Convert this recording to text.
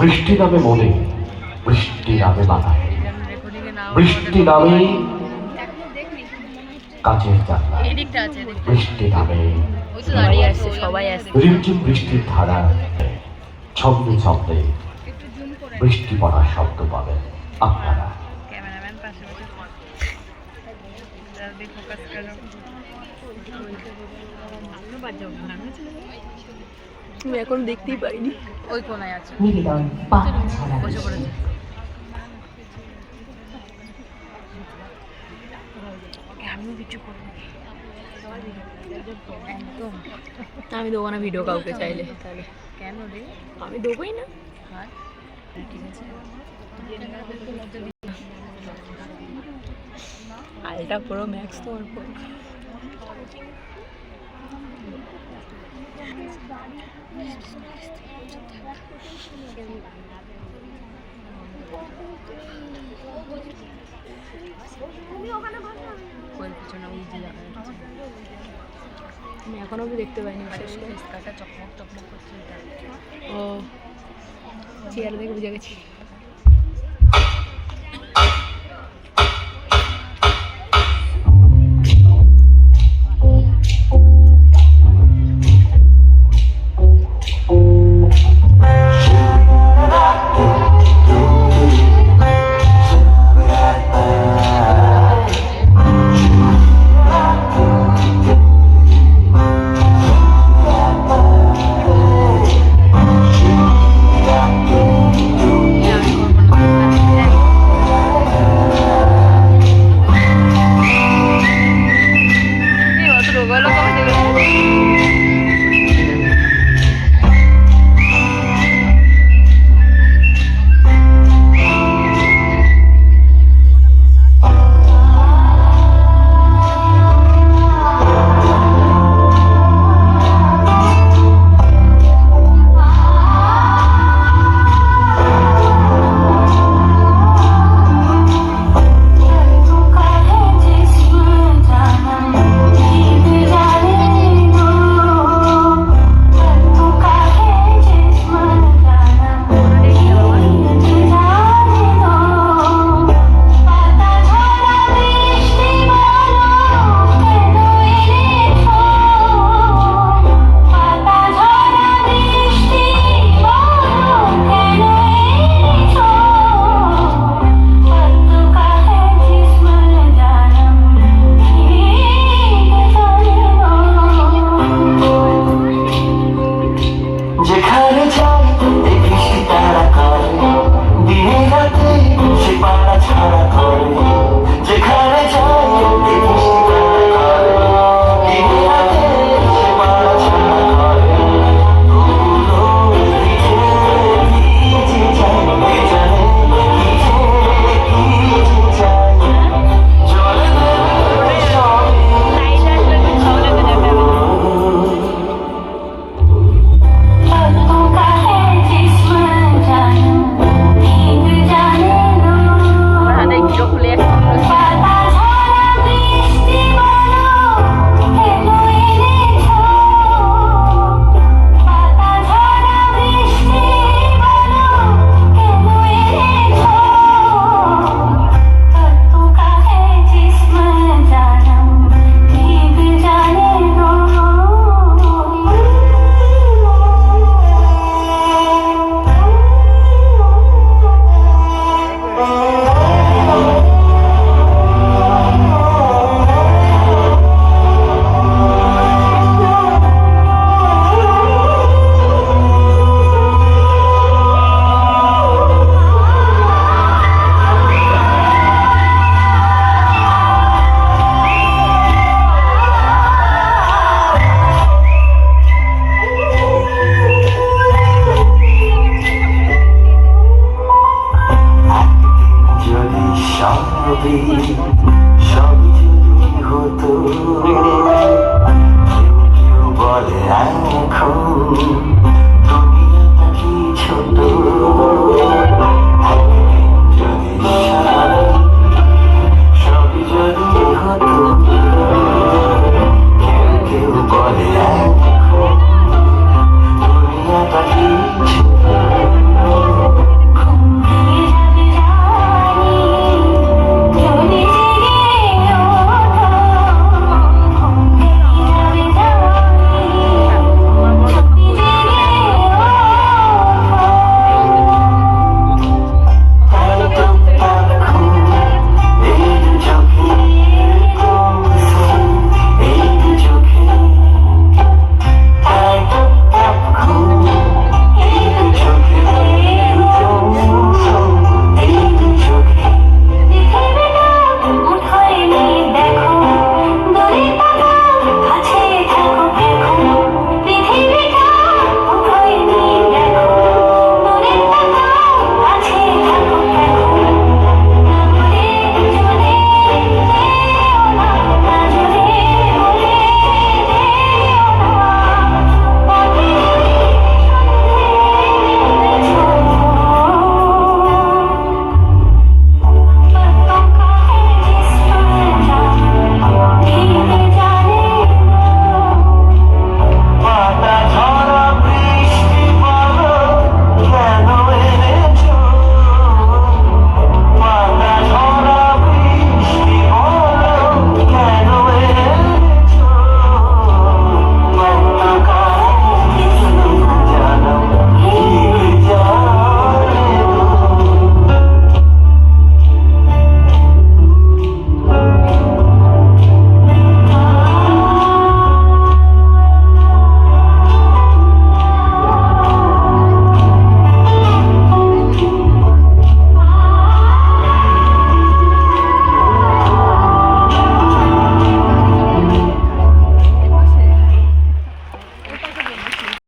বৃষ্টি নামে মনে, বৃষ্টি নামে বাধায় বৃষ্টি নামে কাজের জানলা। বৃষ্টি নামে রিমঝিম বৃষ্টির ধারা। ছন্দে ছন্দে বৃষ্টি পড়ার শব্দ পাবেন আপনারা। জলদি ফোকাস করো তুমি এখন দেখতেই পাইনি। ওই কোনায় আছে। বসে পড়েছে আমিও কিছু করব একদম আমি দেবো না ভিডিও কাউকে চাইলে। তাহলে কেন রে? আমি দেবোই না। ঠিক আছে আলটা পুরো ম্যাক্স জায়গাটা আছে। আমি এখনও অব্দি দেখতে পাইনি করে। চকমক চকমক করছে। ও চেয়ার দেখে বুঝে গেছি। be.